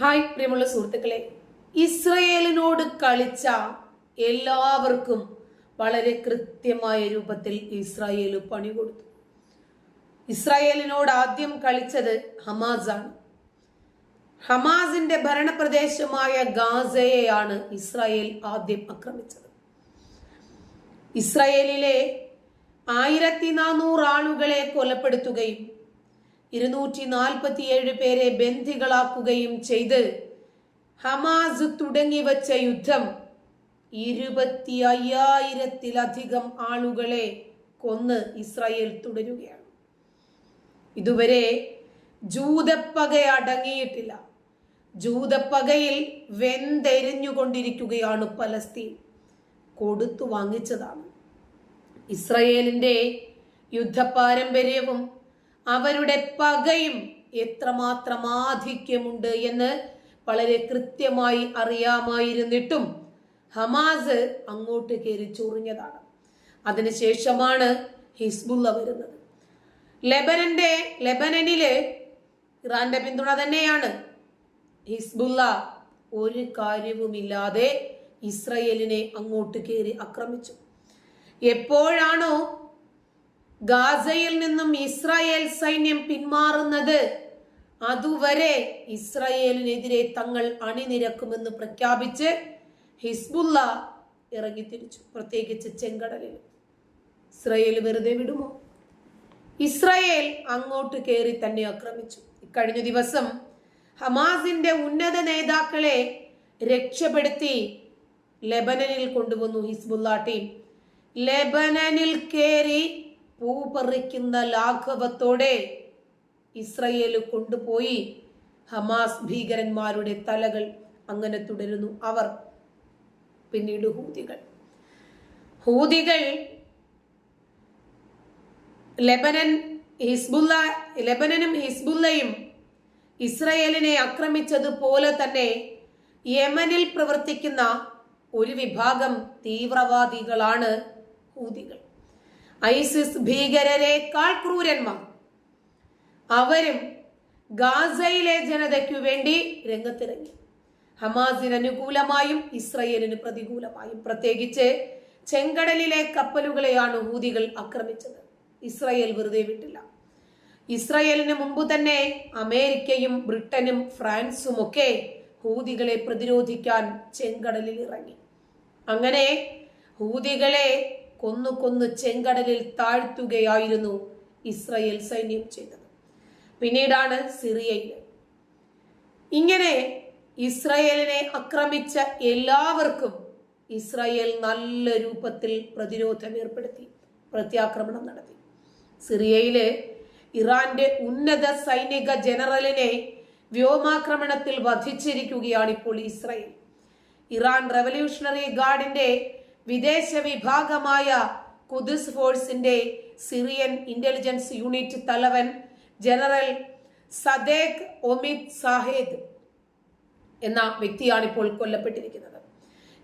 Hi പ്രിയമുള്ള സുഹൃത്തുക്കളെ ഇസ്രയേലിനോട് കളിച്ച എല്ലാവർക്കും വളരെ കൃത്യമായ രൂപത്തിൽ ഇസ്രായേൽ പണി കൊടുത്തു. ഇസ്രായേലിനോട് ആദ്യം കളിച്ചത് ഹമാസാണ്. ഹമാസിന്റെ ഭരണപ്രദേശമായ ഗാസയെയാണ് ഇസ്രായേൽ ആദ്യം ആക്രമിച്ചത്. ഇസ്രായേലിലെ ആയിരത്തി നാനൂറ് ആളുകളെ കൊലപ്പെടുത്തുകയും ഇരുന്നൂറ്റി നാൽപ്പത്തിയേഴ് പേരെ ബന്ധികളാക്കുകയും ചെയ്ത് ഹമാസ് തുടങ്ങിവച്ച യുദ്ധം ഇരുപത്തി അയ്യായിരത്തിലധികം ആളുകളെ കൊന്ന് ഇസ്രായേൽ തുടരുകയാണ്. ഇതുവരെ ജൂതപ്പക അടങ്ങിയിട്ടില്ല. ജൂതപ്പകയിൽ വെന്തെരിഞ്ഞുകൊണ്ടിരിക്കുകയാണ് പലസ്തീൻ. കൊടുത്തു വാങ്ങിച്ചതാണ്. ഇസ്രയേലിന്റെ യുദ്ധപാരമ്പര്യവും അവരുടെ പകയും എത്രമാത്രം ആധിക്യമുണ്ട് എന്ന് വളരെ കൃത്യമായി അറിയാമായിരുന്നിട്ടും ഹമാസ് അങ്ങോട്ട് കയറി ചൊറിഞ്ഞതാണ്. അതിനുശേഷമാണ് ഹിസ്ബുള്ള വരുന്നത്. ലെബനന്റെ ലെബനനിലെ ഇറാന്റെ പിന്തുണ തന്നെയാണ്. ഹിസ്ബുള്ള ഒരു കാര്യവുമില്ലാതെ ഇസ്രയേലിനെ അങ്ങോട്ട് കയറി ആക്രമിച്ചു. എപ്പോഴാണോ ഗാസയിൽ നിന്നും ഇസ്രായേൽ സൈന്യം പിന്മാറുന്നത്. അതുവരെ ഇസ്രായേലിനെതിരെ തങ്ങൾ അണിനിരക്കുമെന്ന് പ്രഖ്യാപിച്ച് ഹിസ്ബുല്ല ഇറങ്ങി തിരിച്ചു പ്രത്യേകിച്ച് ചെങ്കടലിൽ. ഇസ്രായേൽ വെറുതെ വിടുമോ? ഇസ്രായേൽ അങ്ങോട്ട് കയറി തന്നെ ആക്രമിച്ചു. ഇക്കഴിഞ്ഞ ദിവസം ഹമാസിന്റെ ഉന്നത നേതാക്കളെ രക്ഷപ്പെടുത്തി ലെബനനിൽ കൊണ്ടുവന്നു ഹിസ്ബുല്ല ടീം. ലെബനനിൽ കയറി പൂ പറിക്കുന്ന ലാഘവത്തോടെ ഇസ്രയേൽ കൊണ്ടുപോയി. ഹമാസ് ഭീകരന്മാരുടെ തലകൾ അങ്ങനെ തുടരുന്നു അവർ. പിന്നീട് ഹൂതികൾ. ഹൂതികൾ ലെബനൻ ഹിസ്ബുല്ല ലെബനനും ഹിസ്ബുല്ലയും ഇസ്രയേലിനെ ആക്രമിച്ചതുപോലെ തന്നെ യമനിൽ പ്രവർത്തിക്കുന്ന ഒരു വിഭാഗം തീവ്രവാദികളാണ് ഹൂതികൾ. ഐസിസ് ഭീകരരെക്കാൾ ക്രൂരന്മാർ. അവരും ഗാസയിലെ ജനതയ്ക്കു വേണ്ടി രംഗത്തിറങ്ങി. ഹമാസിന് അനുകൂലമായും ഇസ്രയേലിന് പ്രതികൂലമായും. പ്രത്യേകിച്ച് ചെങ്കടലിലെ കപ്പലുകളെയാണ് ഹൂതികൾ ആക്രമിച്ചത്. ഇസ്രയേൽ വെറുതെ വിട്ടില്ല. ഇസ്രയേലിന് മുമ്പ് തന്നെ അമേരിക്കയും ബ്രിട്ടനും ഫ്രാൻസും ഒക്കെ ഹൂതികളെ പ്രതിരോധിക്കാൻ ചെങ്കടലിൽ ഇറങ്ങി. അങ്ങനെ ഹൂതികളെ കൊന്നു കൊന്നു ചെങ്കടലിൽ താഴ്ത്തുകയായിരുന്നു ഇസ്രയേൽ സൈന്യം ചെയ്തത്. പിന്നീടാണ് സിറിയയിൽ ഇങ്ങനെ ഇസ്രയേലിനെ ആക്രമിച്ച എല്ലാവർക്കും ഇസ്രയേൽ നല്ല രൂപത്തിൽ പ്രതിരോധം ഏർപ്പെടുത്തി പ്രത്യാക്രമണം നടത്തി. സിറിയയിലെ ഇറാന്റെ ഉന്നത സൈനിക ജനറലിനെ വ്യോമാക്രമണത്തിൽ വധിച്ചിരിക്കുകയാണ് ഇപ്പോൾ ഇസ്രയേൽ. ഇറാൻ റവല്യൂഷണറി ഗാർഡിന്റെ വിദേശ വിഭാഗമായ കുദിസ് ഫോഴ്സിന്റെ സിറിയൻ ഇന്റലിജൻസ് യൂണിറ്റ് തലവൻ ജനറൽ സദേഖ് ഒമിത് സാഹേദ് എന്ന വ്യക്തിയാണ് ഇപ്പോൾ കൊല്ലപ്പെട്ടിരിക്കുന്നത്.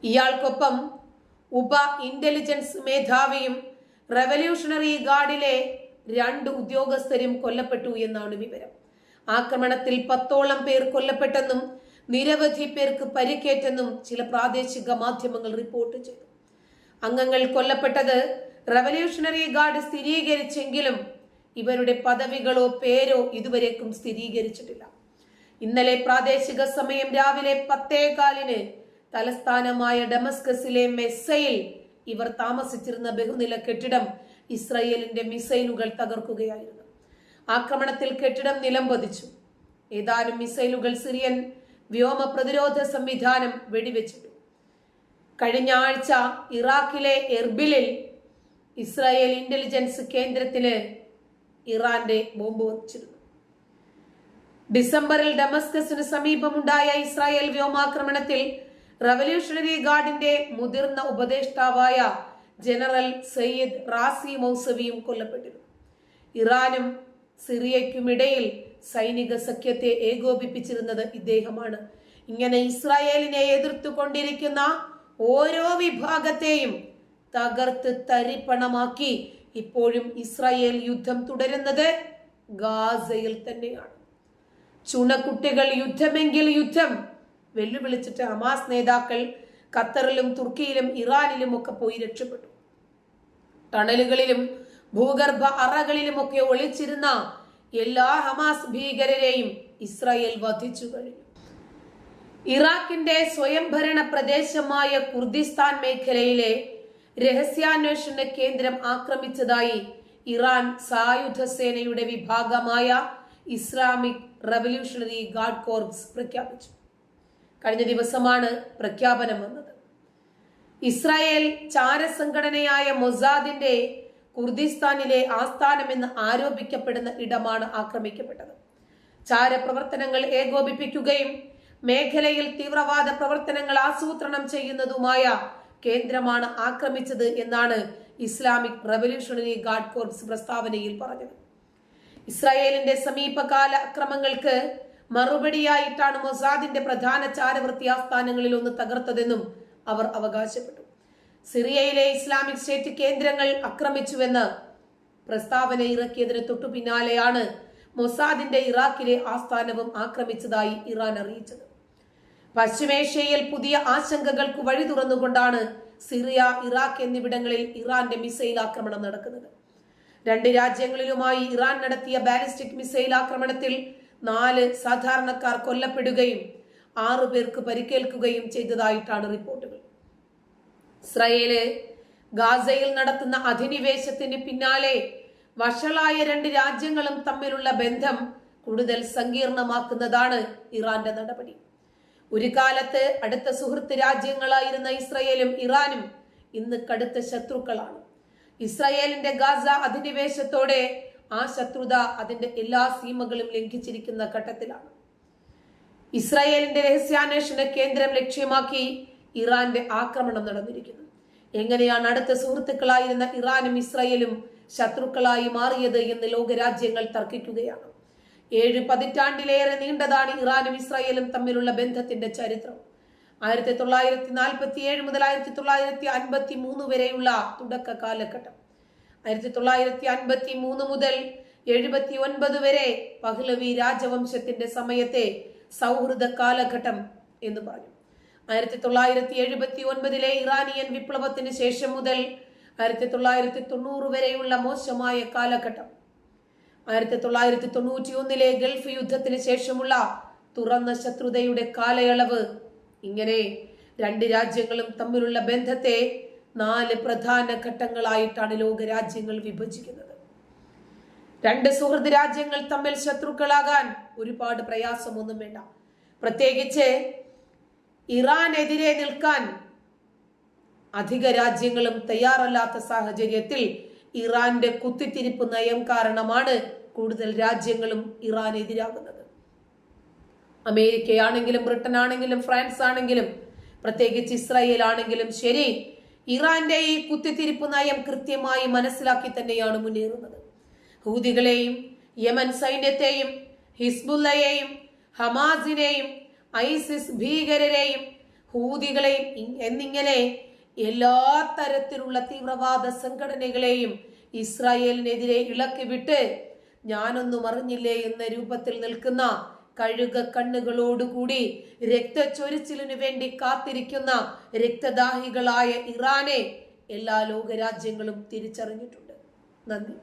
ഇയാൾക്കൊപ്പം ഉപ ഇന്റലിജൻസ് മേധാവിയും റവല്യൂഷണറി ഗാർഡിലെ രണ്ട് ഉദ്യോഗസ്ഥരും കൊല്ലപ്പെട്ടു എന്നാണ് വിവരം. ആക്രമണത്തിൽ പത്തോളം പേർ കൊല്ലപ്പെട്ടെന്നും നിരവധി പേർക്ക് പരിക്കേറ്റെന്നും ചില പ്രാദേശിക മാധ്യമങ്ങൾ റിപ്പോർട്ട് ചെയ്തു. അംഗങ്ങൾ കൊല്ലപ്പെട്ടത് റവല്യൂഷണറി ഗാർഡ് സ്ഥിരീകരിച്ചെങ്കിലും ഇവരുടെ പദവികളോ പേരോ ഇതുവരേക്കും സ്ഥിരീകരിച്ചിട്ടില്ല. ഇന്നലെ പ്രാദേശിക സമയം രാവിലെ പത്തേകാലിന് തലസ്ഥാനമായ ഡമസ്കസിലെ മെസ്സയിൽ ഇവർ താമസിച്ചിരുന്ന ബഹുനില കെട്ടിടം ഇസ്രയേലിന്റെ മിസൈലുകൾ തകർക്കുകയായിരുന്നു. ആക്രമണത്തിൽ കെട്ടിടം നിലംപതിച്ചു ഏതാനും മിസൈലുകൾ സിറിയൻ വ്യോമ പ്രതിരോധ സംവിധാനം വെടിവെച്ചിട്ടു കഴിഞ്ഞ ആഴ്ച ഇറാഖിലെ എർബിലിൽ ഇസ്രായേൽ ഇന്റലിജൻസ് കേന്ദ്രത്തിന് ഇറാന്റെ ബോംബ് വച്ചിരുന്നു ഡിസംബറിൽ ഡമസ്കസിന് സമീപമുണ്ടായ ഇസ്രായേൽ വ്യോമാക്രമണത്തിൽ റവല്യൂഷണറി ഗാർഡിന്റെ മുതിർന്ന ഉപദേഷ്ടാവായ ജനറൽ സയ്യിദ് റാസി മൗസവിയും കൊല്ലപ്പെട്ടിരുന്നു. ഇറാനും സിറിയയ്ക്കുമിടയിൽ സൈനിക സഖ്യത്തെ ഏകോപിപ്പിച്ചിരുന്നത് ഇദ്ദേഹമാണ്. ഇങ്ങനെ ഇസ്രായേലിനെ എതിർത്തുകൊണ്ടിരിക്കുന്ന ഓരോ വിഭാഗത്തെയും തകർത്ത് തരിപ്പണമാക്കി ഇപ്പോഴും ഇസ്രായേൽ യുദ്ധം തുടരുന്നത് ഗാസയിൽ തന്നെയാണ്. ചുണക്കുട്ടികൾ യുദ്ധമെങ്കിൽ യുദ്ധം. വെല്ലുവിളിച്ചിട്ട് ഹമാസ് നേതാക്കൾ ഖത്തറിലും തുർക്കിയിലും ഇറാനിലും ഒക്കെ പോയി രക്ഷപ്പെട്ടു. ടണലുകളിലും ഭൂഗർഭ അറകളിലുമൊക്കെ ഒളിച്ചിരുന്ന എല്ലാ ഹമാസ് ഭീകരരെയും ഇസ്രായേൽ വധിച്ചു കഴിഞ്ഞു. ഇറാഖിന്റെ സ്വയംഭരണ പ്രദേശമായ കുർദിസ്ഥാൻ മേഖലയിലെ രഹസ്യാന്വേഷണ കേന്ദ്രം ആക്രമിച്ചതായി ഇറാൻ സായുധ സേനയുടെ വിഭാഗമായ ഇസ്ലാമിക് റവല്യൂഷണറി ഗാർഡ് കോർപ്സ് പ്രഖ്യാപിച്ചു. കഴിഞ്ഞ ദിവസമാണ് പ്രഖ്യാപനം വന്നത്. ഇസ്രായേൽ ചാരസംഘടനയായ മൊസാദിന്റെ കുർദിസ്ഥാനിലെ ആസ്ഥാനമെന്ന് ആരോപിക്കപ്പെടുന്ന ഇടമാണ് ആക്രമിക്കപ്പെട്ടത്. ചാരപ്രവർത്തനങ്ങൾ ഏകോപിപ്പിക്കുകയും മേഖലയിൽ തീവ്രവാദ പ്രവർത്തനങ്ങൾ ആസൂത്രണം ചെയ്യുന്നതുമായ കേന്ദ്രമാണ് ആക്രമിച്ചത് എന്നാണ് ഇസ്ലാമിക് റവല്യൂഷണറി ഗാർഡ് കോർപ്സ് പ്രസ്താവനയിൽ പറഞ്ഞത്. ഇസ്രായേലിന്റെ സമീപകാല അക്രമങ്ങൾക്ക് മറുപടിയായിട്ടാണ് മൊസാദിന്റെ പ്രധാന ചാരവൃത്തി ആസ്ഥാനങ്ങളിൽ ഒന്ന് തകർത്തതെന്നും അവർ അവകാശപ്പെട്ടു. സിറിയയിലെ ഇസ്ലാമിക് സ്റ്റേറ്റ് കേന്ദ്രങ്ങൾ ആക്രമിച്ചുവെന്ന് പ്രസ്താവന ഇറക്കിയതിന് തൊട്ടു പിന്നാലെയാണ് മൊസാദിന്റെ ഇറാഖിലെ ആസ്ഥാനവും ആക്രമിച്ചതായി ഇറാൻ അറിയിച്ചത്. പശ്ചിമേഷ്യയിൽ പുതിയ ആശങ്കകൾക്ക് വഴി തുറന്നുകൊണ്ടാണ് സിറിയ ഇറാഖ് എന്നിവിടങ്ങളിൽ ഇറാന്റെ മിസൈൽ ആക്രമണം നടക്കുന്നത്. രണ്ട് രാജ്യങ്ങളിലുമായി ഇറാൻ നടത്തിയ ബാലിസ്റ്റിക് മിസൈൽ ആക്രമണത്തിൽ നാല് സാധാരണക്കാർ കൊല്ലപ്പെടുകയും ആറു പേർക്ക് പരിക്കേൽക്കുകയും ചെയ്തതായിട്ടാണ് റിപ്പോർട്ടുകൾ. ഇസ്രയേൽ ഗാസയിൽ നടത്തുന്ന അധിനിവേശത്തിന് പിന്നാലെ വഷളായ രണ്ട് രാജ്യങ്ങളും തമ്മിലുള്ള ബന്ധം കൂടുതൽ സങ്കീർണമാക്കുന്നതാണ് ഇറാന്റെ നടപടി. ഒരു കാലത്ത് അടുത്ത സുഹൃത്ത് രാജ്യങ്ങളായിരുന്ന ഇസ്രയേലും ഇറാനും ഇന്ന് കടുത്ത ശത്രുക്കളാണ്. ഇസ്രയേലിന്റെ ഗാസ അധിനിവേശത്തോടെ ആ ശത്രുത അതിന്റെ എല്ലാ സീമകളും ലംഘിച്ചിരിക്കുന്ന ഘട്ടത്തിലാണ്. ഇസ്രായേലിന്റെ രഹസ്യാന്വേഷണ കേന്ദ്രം ലക്ഷ്യമാക്കി ഇറാന്റെ ആക്രമണം നടന്നിരിക്കുന്നു. എങ്ങനെയാണ് അടുത്ത സുഹൃത്തുക്കളായിരുന്ന ഇറാനും ഇസ്രയേലും ശത്രുക്കളായി മാറിയത് എന്ന് ലോകരാജ്യങ്ങൾ തർക്കിക്കുകയാണ്. ഏഴ് പതിറ്റാണ്ടിലേറെ നീണ്ടതാണ് ഇറാനും ഇസ്രായേലും തമ്മിലുള്ള ബന്ധത്തിന്റെ ചരിത്രം. ആയിരത്തി തൊള്ളായിരത്തി നാൽപ്പത്തി ഏഴ് മുതൽ ആയിരത്തി തൊള്ളായിരത്തി അൻപത്തി മൂന്ന് വരെയുള്ള തുടക്ക കാലഘട്ടം. ആയിരത്തി തൊള്ളായിരത്തി അൻപത്തി മൂന്ന് മുതൽ എഴുപത്തി ഒൻപത് വരെ പഹ്ലവി രാജവംശത്തിന്റെ സമയത്തെ സൗഹൃദ കാലഘട്ടം എന്ന് പറഞ്ഞു. ആയിരത്തി തൊള്ളായിരത്തി എഴുപത്തി ഒൻപതിലെ ഇറാനിയൻ വിപ്ലവത്തിന് ശേഷം മുതൽ ആയിരത്തി തൊള്ളായിരത്തി തൊണ്ണൂറ് വരെയുള്ള മോശമായ കാലഘട്ടം. ആയിരത്തി തൊള്ളായിരത്തി തൊണ്ണൂറ്റി ഒന്നിലെ ഗൾഫ് യുദ്ധത്തിന് ശേഷമുള്ള തുറന്ന ശത്രുതയുടെ കാലയളവ്. ഇങ്ങനെ രണ്ട് രാജ്യങ്ങളും തമ്മിലുള്ള ബന്ധത്തെ നാല് പ്രധാന ഘട്ടങ്ങളായിട്ടാണ് ലോകരാജ്യങ്ങൾ വിഭജിക്കുന്നത്. രണ്ട് സുഹൃത് രാജ്യങ്ങൾ തമ്മിൽ ശത്രുക്കളാകാൻ ഒരുപാട് പ്രയാസമൊന്നും വേണ്ട. പ്രത്യേകിച്ച് ഇറാനെതിരെ നിൽക്കാൻ അധിക രാജ്യങ്ങളും തയ്യാറല്ലാത്ത സാഹചര്യത്തിൽ ഇറാന്റെ കുത്തിത്തിരിപ്പ് നയം കാരണമാണ് കൂടുതൽ രാജ്യങ്ങളും ഇറാൻ എതിരാകുന്നത് അമേരിക്കയാണെങ്കിലും ബ്രിട്ടൻ ആണെങ്കിലും ഫ്രാൻസ് ആണെങ്കിലും പ്രത്യേകിച്ച് ഇസ്രായേൽ ആണെങ്കിലും ശരി ഇറാന്റെ ഈ കുത്തിത്തിരിപ്പ് നയം കൃത്യമായി മനസ്സിലാക്കി തന്നെയാണ് മുന്നേറുന്നത്. ഹൂതികളെയും യമൻ സൈന്യത്തെയും ഹിസ്ബുല്ലയെയും ഹമാസിനെയും ഐസിസ് ഭീകരരെയും ഹൂതികളെയും എന്നിങ്ങനെ എല്ലാ തരത്തിലുള്ള തീവ്രവാദ സംഘടനകളെയും ഇസ്രായേലിനെതിരെ ഇളക്കി വിട്ട് ഞാനൊന്നും അറിഞ്ഞില്ലേ എന്ന രൂപത്തിൽ നിൽക്കുന്ന കഴുക കണ്ണുകളോടുകൂടി രക്തച്ചൊരിച്ചിലിനു വേണ്ടി കാത്തിരിക്കുന്ന രക്തദാഹികളായ ഇറാനെ എല്ലാ ലോകരാജ്യങ്ങളും തിരിച്ചറിഞ്ഞിട്ടുണ്ട്. നന്ദി.